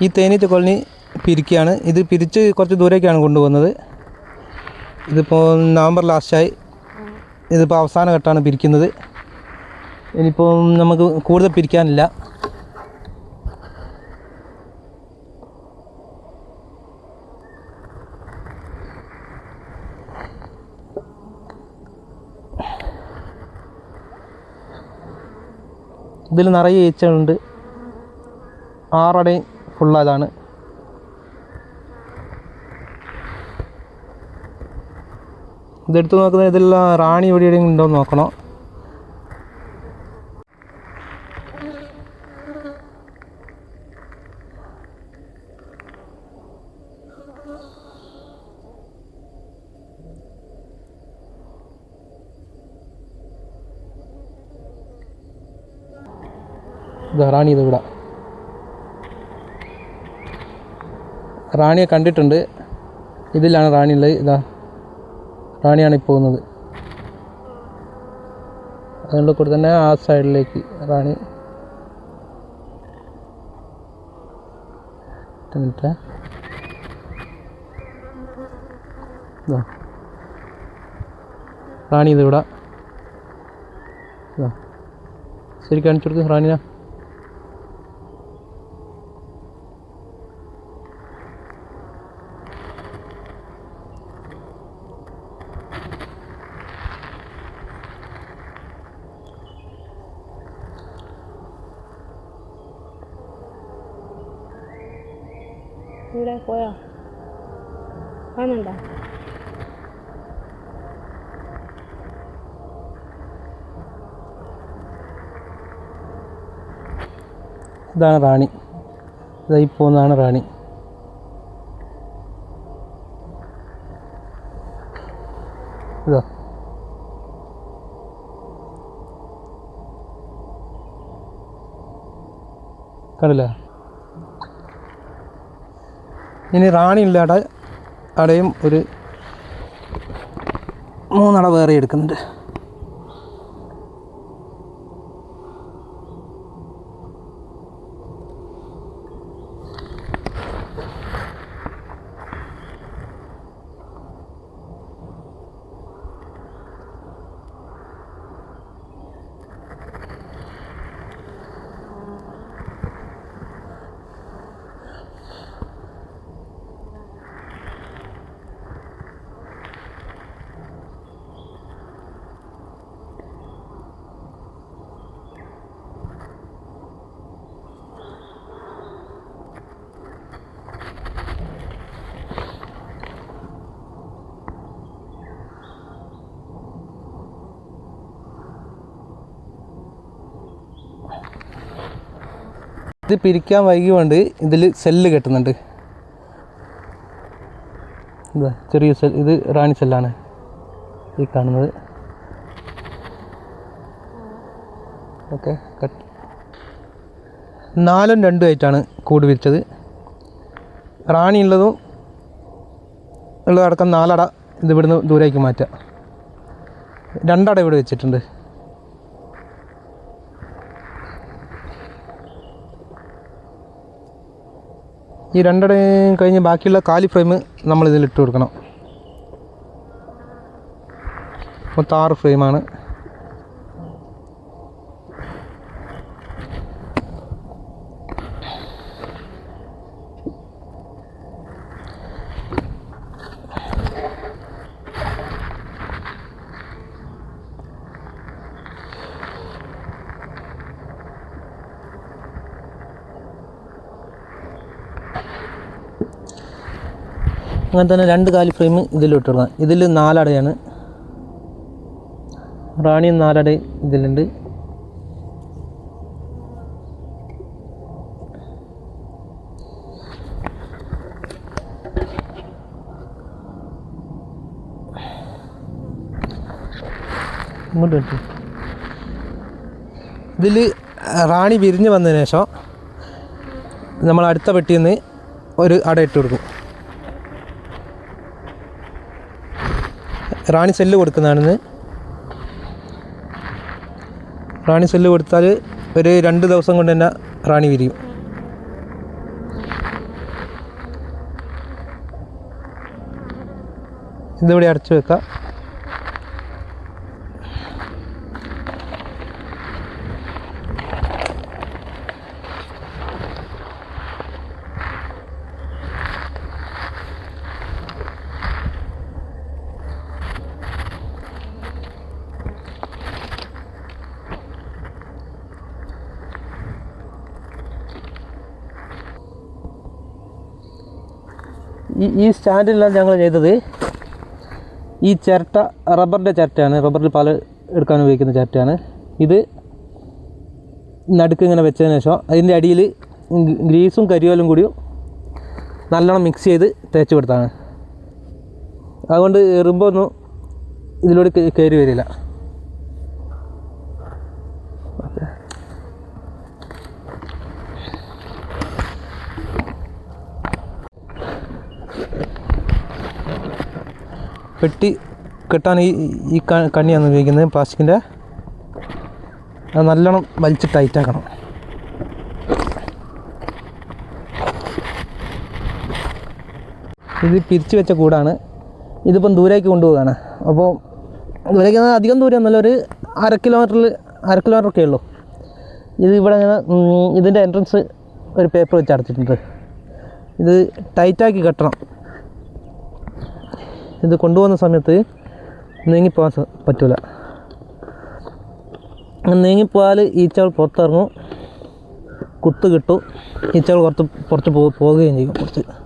ഈ തേനീച്ച കോളനി പിരിക്കുകയാണ്. ഇത് പിരിച്ച് കുറച്ച് ദൂരേക്കാണ് കൊണ്ടുപോകുന്നത്. ഇതിപ്പോൾ നവംബർ ലാസ്റ്റായി. ഇതിപ്പോൾ അവസാന ഘട്ടമാണ് പിരിക്കുന്നത്. ഇനിയിപ്പോൾ നമുക്ക് കൂടുതൽ പിരിക്കാനില്ല. ഇതിൽ നിറയെ ഈച്ചകളുണ്ട്. ആറടയും ഫുള്ളതാണ്. ഇതെടുത്ത് നോക്കുന്ന ഇതെല്ലാം റാണി എവിടെ എവിടെയെങ്കിലും ഉണ്ടോ എന്ന് നോക്കണം? ഇതാ റാണി ഇത് ഇവിടെ. റാണിയെ കണ്ടിട്ടുണ്ട്. ഇതിലാണ് റാണി ഉള്ളത് ഇതാ റാണിയാണ് ഇപ്പോൾ പോകുന്നത്. അതുകൊണ്ട് കൂടെ തന്നെ ആ സൈഡിലേക്ക് റാണി. റാണി ഇത് ഇവിടെ ഇതാ ശരി കാണിച്ചു കൊടുക്ക് റാണിനാ. ഇവിടെ പോയോ കാണണ്ട ഇതാണ് റാണി. ഇതായി പോകുന്നതാണ് റാണി. ഇതാ. കണ്ടില്ല? ഇനി റാണി ഉള്ള അടയും ഒരു മൂന്നട വേറെ എടുക്കുന്നുണ്ട്. ഇത് പിരിക്കാൻ വൈകിയുകൊണ്ട് ഇതിൽ സെല്ല് കെട്ടുന്നുണ്ട്. ചെറിയ സെൽ ഇത് റാണി സെല്ലാണ് ഈ കാണുന്നത്. Okay cut. നാലും രണ്ടും ആയിട്ടാണ് കൂട് വിരിച്ചത്. റാണി ഉള്ളതും ഉള്ളതടക്കം നാലട ഇത് ഇവിടുന്ന് ദൂരേക്ക് മാറ്റുക. രണ്ടട ഇവിടെ വെച്ചിട്ടുണ്ട്. ഈ രണ്ടടയും കഴിഞ്ഞ് ബാക്കിയുള്ള കാലി ഫ്രെയിം നമ്മൾ ഇട്ട് കൊടുക്കണം. മൊത്തം ആറ് ഫ്രെയിമാണ്. അങ്ങനെ തന്നെ രണ്ട് കാൽ ഫ്രെയിം ഇതിലിട്ട് കൊടുക്കാം ഇതിൽ നാലടയാണ്. റാണിയും നാലട ഇതിലുണ്ട്. ഇങ്ങോട്ട് ഇതിൽ റാണി വിരിഞ്ഞ് വന്നതിന് ശേഷം നമ്മൾ അടുത്ത പെട്ടിയിൽ നിന്ന് ഒരു അട ഇട്ട് കൊടുക്കും. റാണി സെല്ല് കൊടുക്കുന്നതാണെന്ന്. റാണി സെല്ല് കൊടുത്താൽ ഒരു രണ്ട് ദിവസം കൊണ്ട് തന്നെ റാണി വിരിയും. ഇതിവിടെ അടച്ചു വെക്കാം. ഈ ഈ സ്റ്റാൻഡിലാണ് ഞങ്ങൾ ചെയ്തത് ഈ ചിരട്ട റബ്ബറിന്റെ ചിരട്ടയാണ്. റബ്ബറിൽ പാൽ എടുക്കാൻ ഉപയോഗിക്കുന്ന ചിരട്ടയാണ്. ഇത് നടുക്ക് ഇങ്ങനെ വെച്ചതിന് ശേഷം അതിന്റെ അടിയിൽ ഗ്രീസും കരിയോലും കൂടി നല്ലോണം മിക്സ് ചെയ്ത് തേച്ച് കൊടുത്താണ് അതുകൊണ്ട് എറുമ്പൊന്നും ഇതിലൂടെ കയറി വരില്ല. പെട്ടി കെട്ടാൻ ഈ ഈ കണ്ണിയാണ് ഉപയോഗിക്കുന്നത്. പ്ലാസ്റ്റിക്കിന്റെ നല്ലോണം വലിച്ച് ടൈറ്റാക്കണം ഇത് പിരിച്ചു വെച്ച കൂടാണ്. ഇതിപ്പം ദൂരേക്ക് കൊണ്ടുപോവുകയാണ്. അപ്പോൾ ദൂരേക്ക് അധികം ദൂരം എന്നല്ല ഒരു അര കിലോമീറ്ററിൽ അര കിലോമീറ്റർ ഒക്കെ ഉള്ളൂ. ഇത് ഇവിടെ ഇങ്ങനെ ഇതിന്റെ എൻട്രൻസ് ഒരു പേപ്പർ വെച്ച് അടച്ചിട്ടുണ്ട്. ഇത് ടൈറ്റാക്കി കെട്ടണം. ഇത് കൊണ്ടുപോകുന്ന സമയത്ത് നീങ്ങിപ്പോകാൻ പറ്റില്ല പറ്റൂല. നീങ്ങിപ്പോയാൽ ഈച്ചകൾ പുറത്തിറങ്ങും. കുത്ത് കിട്ടും. ഈച്ചകൾ പുറത്ത് പുറത്ത് പോ- പോവുകയും ചെയ്യും. കുറച്ച്.